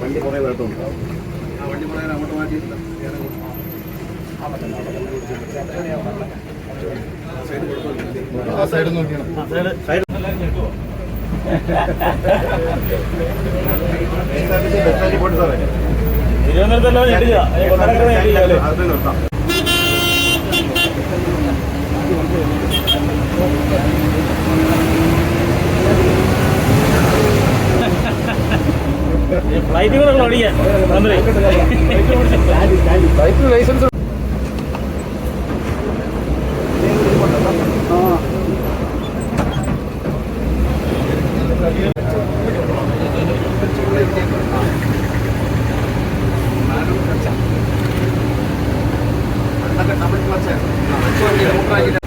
വണ്ടി കുറേ വേട്ടുണ്ട് ആ വണ്ടി പറയാൻ അങ്ങോട്ട് മാറ്റിയിട്ടില്ല സൈഡ് ആ സൈഡ് നോക്കിയാണ് സാറേ തിരുവനന്തപുരത്തല്ലോ ഞെട്ടില്ല കൊട്ടാരക്കര ഞെട്ടില്ല അല്ലേ ഫ്ലൈറ്റ് ലൈസൻസ് അതൊക്കെ ഡബിൾ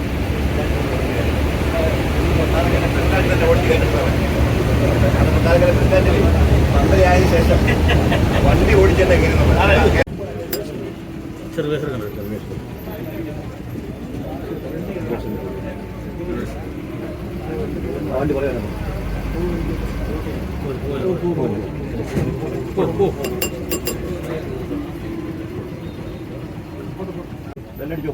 വണ്ടി ഓടിച്ചെന്നെ എങ്ങനെ ചെറുപേസർ കണ്ടു? വണ്ടി പറയാനോ ബെല്ലടിച്ചോ?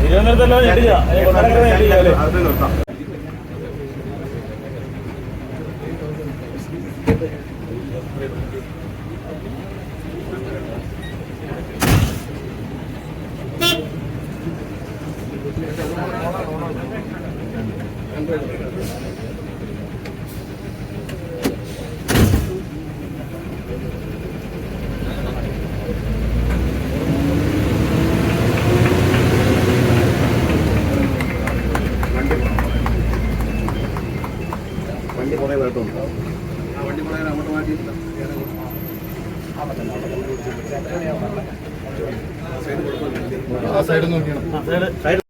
തിരുവനന്തപുരത്തല്ലോ ഞെട്ടില്ല അത് നിർത്താം വണ്ടി കുറേ വേട്ടുണ്ട് ആ വണ്ടി പറയാൻ അങ്ങോട്ട് മാറ്റിയിട്ടില്ല ആ സൈഡ് നോക്കിയാണ്. സൈഡ്